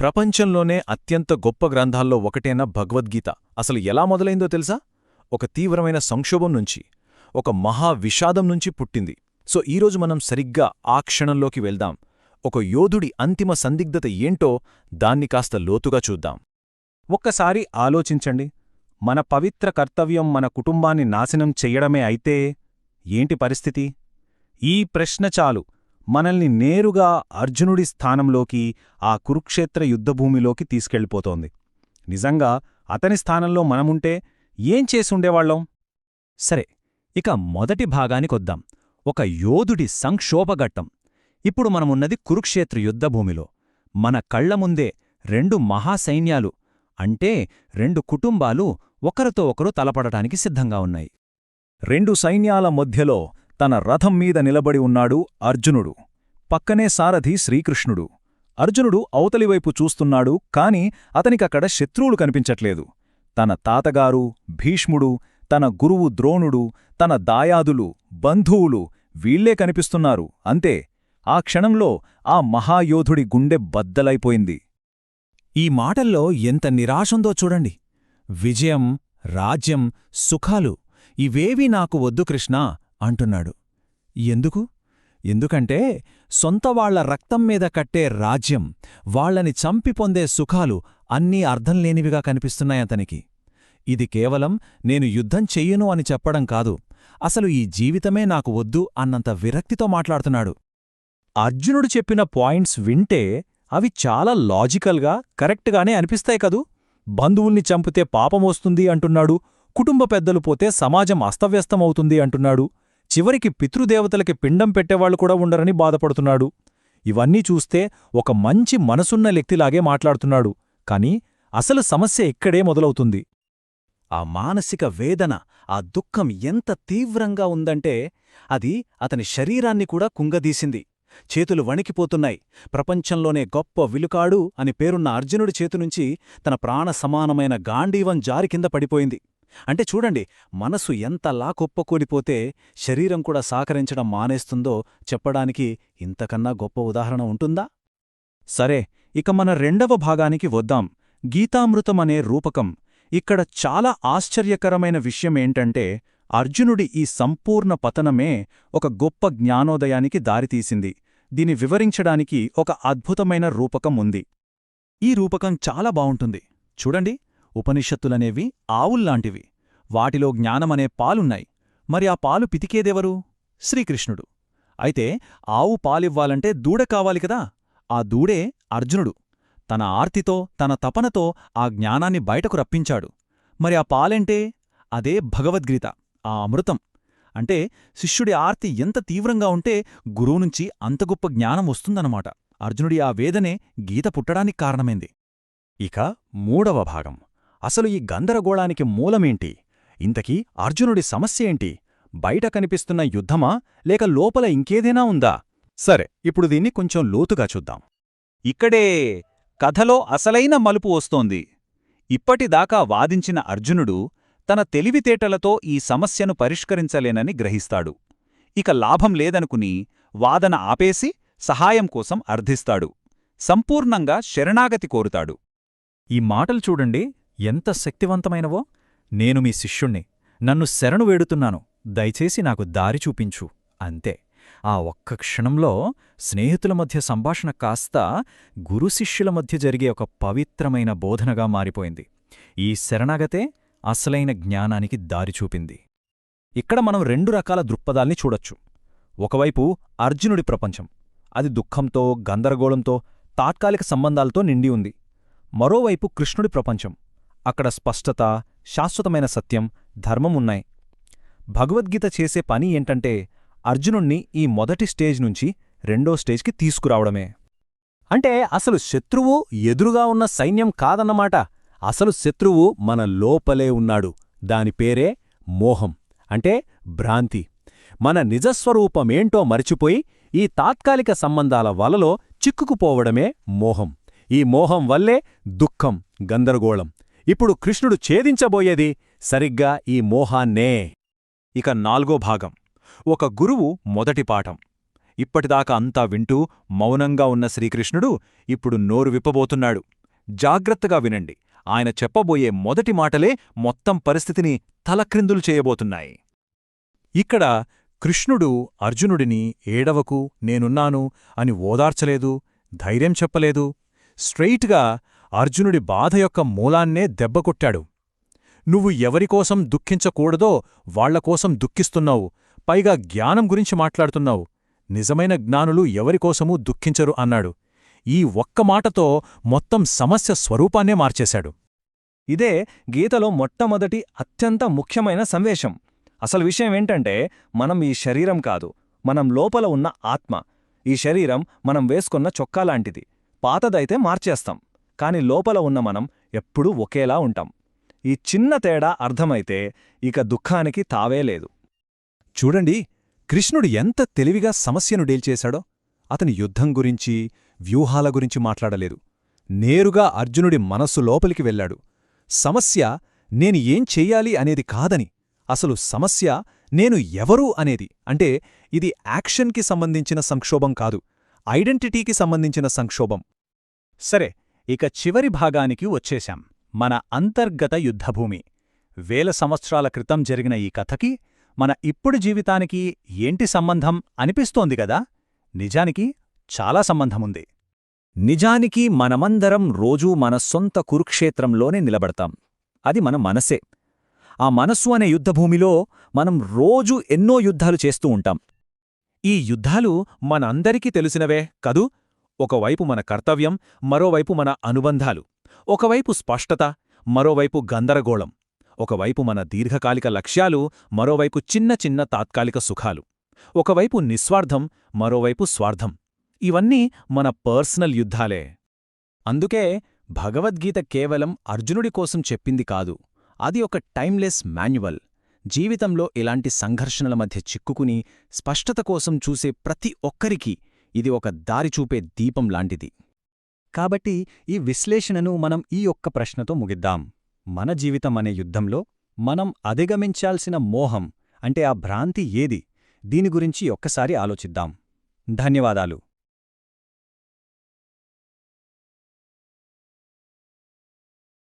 ప్రపంచంలోనే అత్యంత గొప్ప గ్రంథాల్లో ఒకటైన భగవద్గీత అసలు ఎలా మొదలైందో తెలుసా? ఒక తీవ్రమైన సంక్షోభం నుంచి ఒక మహా విషాదం నుంచి పుట్టింది. సో ఈరోజు మనం సరిగ్గా ఆ క్షణంలోకి వెళ్దాం. ఒక యోధుడి అంతిమ సందిగ్ధత ఏంటో దాన్ని కాస్త లోతుగా చూద్దాం. ఒక్కసారి ఆలోచించండి. మన పవిత్ర కర్తవ్యం మన కుటుంబాన్ని నాశనం చెయ్యడమే అయితే ఏంటి పరిస్థితి? ఈ ప్రశ్న చాలు. మనల్ని నేరుగా అర్జునుడి స్థానంలోకి ఆ కురుక్షేత్ర యుద్ధభూమిలోకి తీసుకెళ్ళిపోతోంది. నిజంగా అతని స్థానంలో మనముంటే ఏం చేసుండేవాళ్ళం సరే ఇక మొదటి భాగానికొద్దాం ఒక యోధుడి సంక్షోభఘట్టం. ఇప్పుడు మనమున్నది కురుక్షేత్ర యుద్ధభూమిలో. మన కళ్ళ ముందే రెండు మహాసైన్యాలు అంటే రెండు కుటుంబాలు ఒకరితో ఒకరు తలపడటానికి సిద్ధంగా ఉన్నాయి. రెండు సైన్యాల మధ్యలో తన రథం మీద నిలబడి ఉన్నాడు అర్జునుడు. పక్కనే సారథి శ్రీకృష్ణుడు. అర్జునుడు అవతలివైపు చూస్తున్నాడు కాని అతనికక్కడ శత్రువులు కనిపించట్లేదు. తన తాతగారు భీష్ముడు తన గురువు ద్రోణుడు తన దాయాదులు బంధువులు వీళ్ళే కనిపిస్తున్నారు అంతే. ఆ క్షణంలో ఆ మహాయోధుడి గుండె బద్దలైపోయింది. ఈ మాటల్లో ఎంత నిరాశుందో చూడండి. విజయం రాజ్యం సుఖాలు. ఇవేవీ నాకు వద్దు కృష్ణా. అంటున్నాడు. ఎందుకు? ఎందుకంటే సొంతవాళ్ళ రక్తం మీద కట్టే రాజ్యం వాళ్ళని చంపి పొందే సుఖాలు అన్నీ అర్థంలేనివిగా కనిపిస్తున్నాయతనికి ఇది కేవలం నేను యుద్ధం చెయ్యను అని చెప్పడం కాదు అసలు ఈ జీవితమే నాకు వద్దు అన్నంత విరక్తితో మాట్లాడుతున్నాడు. అర్జునుడు చెప్పిన పాయింట్స్ వింటే అవి చాలా లాజికల్గా కరెక్ట్గానే అనిపిస్తాయి కదూ? బంధువుల్ని చంపితే పాపమొస్తుంది అంటున్నాడు కుటుంబ పెద్దలు పోతే సమాజం అస్తవ్యస్తమవుతుంది అంటున్నాడు చివరికి పితృదేవతలకి పిండం పెట్టేవాళ్ళు కూడా ఉండరని బాధపడుతున్నాడు. ఇవన్నీ చూస్తే ఒక మంచి మనసున్న వ్యక్తిలాగే మాట్లాడుతున్నాడు. కాని అసలు సమస్య ఇక్కడే మొదలవుతుంది. ఆ మానసిక వేదన ఆ దుఃఖం ఎంత తీవ్రంగా ఉందంటే అది అతని శరీరాన్ని కూడా కుంగదీసింది. చేతులు వణికిపోతున్నాయి. ప్రపంచంలోనే గొప్ప విలుకాడు అని పేరున్న అర్జునుడి చేతునుంచి తన ప్రాణ సమానమైన గాంధీవం జారి కింద పడిపోయింది. అంటే చూడండి మనసు ఎంతలా కుప్పకూలిపోతే శరీరం కూడా సహకరించడం మానేస్తుందో చెప్పడానికి ఇంతకన్నా గొప్ప ఉదాహరణ ఉంటుందా? సరే ఇక మన రెండవ భాగానికి వద్దాం. గీతామృతమనే రూపకం. ఇక్కడ చాలా ఆశ్చర్యకరమైన విషయమేంటంటే అర్జునుడి ఈ సంపూర్ణ పతనమే ఒక గొప్ప జ్ఞానోదయానికి దారితీసింది. దీని వివరించడానికి ఒక అద్భుతమైన రూపకం ఉంది. ఈ రూపకం చాలా బావుంటుంది చూడండి ఉపనిషత్తులనేవి ఆవుల్లాంటివి. వాటిలో జ్ఞానమనే పాలున్నాయి. మరి ఆ పాలు పితికేదెవరు? శ్రీకృష్ణుడు. అయితే ఆవు పాలివ్వాలంటే దూడ కావాలి కదా? ఆ దూడే అర్జునుడు. తన ఆర్తితో తన తపనతో ఆ జ్ఞానాన్ని బయటకు రప్పించాడు. మరి ఆ పాలెంటే? అదే భగవద్గీత ఆ అమృతం. అంటే శిష్యుడి ఆర్తి ఎంత తీవ్రంగా ఉంటే గురువునుంచి అంత గొప్ప జ్ఞానం వస్తుందన్నమాట. అర్జునుడి ఆ వేదనే గీత పుట్టడానికి కారణమైంది. ఇక మూడవ భాగం. అసలు ఈ గందరగోళానికి మూలమేంటి? ఇంతకీ అర్జునుడి సమస్యేంటి బయట కనిపిస్తున్న యుద్ధమా? లేక లోపల ఇంకేదైనా ఉందా? సరే ఇప్పుడు దీన్ని కొంచెం లోతుగా చూద్దాం. ఇక్కడే కథలో అసలైన మలుపు వస్తోంది. ఇప్పటిదాకా వాదించిన అర్జునుడు తన తెలివితేటలతో ఈ సమస్యను పరిష్కరించలేనని గ్రహిస్తాడు. ఇక లాభం లేదనుకుని వాదన ఆపేసి సహాయం కోసం అర్థిస్తాడు. సంపూర్ణంగా శరణాగతి కోరుతాడు. ఈ మాటలు చూడండి ఎంత శక్తివంతమైనవో నేను మీ శిష్యుణ్ణి నన్ను శరణు వేడుతున్నాను. దయచేసి నాకు దారి చూపించు. అంతే. ఆ ఒక్క క్షణంలో స్నేహితుల మధ్య సంభాషణ కాస్త గురుశిష్యుల మధ్య జరిగే ఒక పవిత్రమైన బోధనగా మారిపోయింది. ఈ శరణాగతే అసలైన జ్ఞానానికి దారి చూపింది. ఇక్కడ మనం రెండు రకాల దృక్పథాల్ని చూడొచ్చు. ఒకవైపు అర్జునుడి ప్రపంచం. అది దుఃఖంతో గందరగోళంతో తాత్కాలిక సంబంధాలతో నిండి ఉంది. మరోవైపు కృష్ణుడి ప్రపంచం. అక్కడ స్పష్టత శాశ్వతమైన సత్యం ధర్మం ఉన్నాయి భగవద్గీత చేసే పని ఏంటంటే అర్జునుణ్ణి ఈ మొదటి స్టేజ్ నుంచి రెండో స్టేజ్కి తీసుకురావడమే. అంటే అసలు శత్రువు ఎదురుగా ఉన్న సైన్యం కాదన్నమాట. అసలు శత్రువు మన లోపలే ఉన్నాడు. దాని పేరే మోహం అంటే భ్రాంతి. మన నిజస్వరూపమేంటో మరిచిపోయి ఈ తాత్కాలిక సంబంధాల వలలో చిక్కుకుపోవడమే మోహం. ఈ మోహం వల్లే దుఃఖం గందరగోళం. ఇప్పుడు కృష్ణుడు ఛేదించబోయేది సరిగ్గా ఈ మోహాన్నే. ఇక నాల్గో భాగం. ఒక గురువు మొదటి పాఠం. ఇప్పటిదాకా అంతా వింటూ మౌనంగా ఉన్న శ్రీకృష్ణుడు ఇప్పుడు నోరు విప్పబోతున్నాడు. జాగ్రత్తగా వినండి. ఆయన చెప్పబోయే మొదటి మాటలే మొత్తం పరిస్థితిని తలక్రిందులు చేయబోతున్నాయి. ఇక్కడ కృష్ణుడు అర్జునుడిని ఏడవకు నేనున్నాను అని ఓదార్చలేదు ధైర్యం చెప్పలేదు. స్ట్రెయిట్గా అర్జునుడి బాధ యొక్క మూలాన్నే దెబ్బకొట్టాడు నువ్వు ఎవరికోసం దుఃఖించకూడదో వాళ్ళకోసం దుఃఖిస్తున్నావు. పైగా జ్ఞానం గురించి మాట్లాడుతున్నావు. నిజమైన జ్ఞానులు ఎవరికోసమూ దుఃఖించరు అన్నాడు. ఈ ఒక్క మాటతో మొత్తం సమస్య స్వరూపాన్నే మార్చేశాడు. ఇదే గీతలో మొట్టమొదటి అత్యంత ముఖ్యమైన సంవేశం అసలు విషయం ఏంటంటే మనం ఈ శరీరం కాదు మనం లోపల ఉన్న ఆత్మ. ఈ శరీరం మనం వేసుకున్న చొక్కాలాంటిది పాతదైతే మార్చేస్తాం. కాని లోపల ఉన్న మనం ఎప్పుడూ ఒకేలా ఉంటాం. ఈ చిన్న తేడా అర్థమైతే ఇక దుఃఖానికి తావే లేదు. చూడండి కృష్ణుడు ఎంత తెలివిగా సమస్యను డీల్చేశాడో అతని యుద్ధం గురించి వ్యూహాల గురించి మాట్లాడలేదు. నేరుగా అర్జునుడి మనస్సు లోపలికి వెళ్ళాడు. సమస్య నేను ఏం చెయ్యాలి అనేది కాదని. అసలు సమస్య నేను ఎవరు అనేది. అంటే ఇది యాక్షన్కి సంబంధించిన సంక్షోభం కాదు. ఐడెంటిటీకి సంబంధించిన సంక్షోభం. సరే ఇక చివరి భాగానికి వచ్చేశాం. మన అంతర్గత యుద్ధభూమి. వేల సంవత్సరాల క్రితం జరిగిన ఈ కథకి మన ఇప్పుడు జీవితానికి ఏంటి సంబంధం అనిపిస్తోంది కదా? నిజానికి చాలా సంబంధముంది. నిజానికి మనమందరం రోజూ మన సొంత కురుక్షేత్రంలోనే నిలబడతాం. అది మన మనసే. ఆ మనస్సు అనే యుద్ధభూమిలో మనం రోజూ ఎన్నో యుద్ధాలు చేస్తూ ఉంటాం. ఈ యుద్ధాలు మనందరికీ తెలిసినవే కదూ? ఒకవైపు మన కర్తవ్యం మరోవైపు మన అనుబంధాలు. ఒకవైపు స్పష్టత మరోవైపు గందరగోళం. ఒకవైపు మన దీర్ఘకాలిక లక్ష్యాలు మరోవైపు చిన్న చిన్న తాత్కాలిక సుఖాలు. ఒకవైపు నిస్వార్థం మరోవైపు స్వార్థం. ఇవన్నీ మన పర్సనల్ యుద్ధాలే. అందుకే భగవద్గీత కేవలం అర్జునుడి కోసం చెప్పింది కాదు. అది ఒక టైమ్లెస్ మాన్యువల్. జీవితంలో ఇలాంటి సంఘర్షణల మధ్య చిక్కుకుని స్పష్టత కోసం చూసే ప్రతి ఒక్కరికీ ఇది ఒక దారి చూపే దీపం లాంటిది. కాబట్టి ఈ విశ్లేషణను మనం ఈ ఒక్క ప్రశ్నతో ముగిద్దాం. మన జీవితం అనే యుద్ధంలో మనం అధిగమించాల్సిన మోహం అంటే ఆ భ్రాంతి ఏది? దీని గురించి ఒక్కసారి ఆలోచిద్దాం. ధన్యవాదాలు.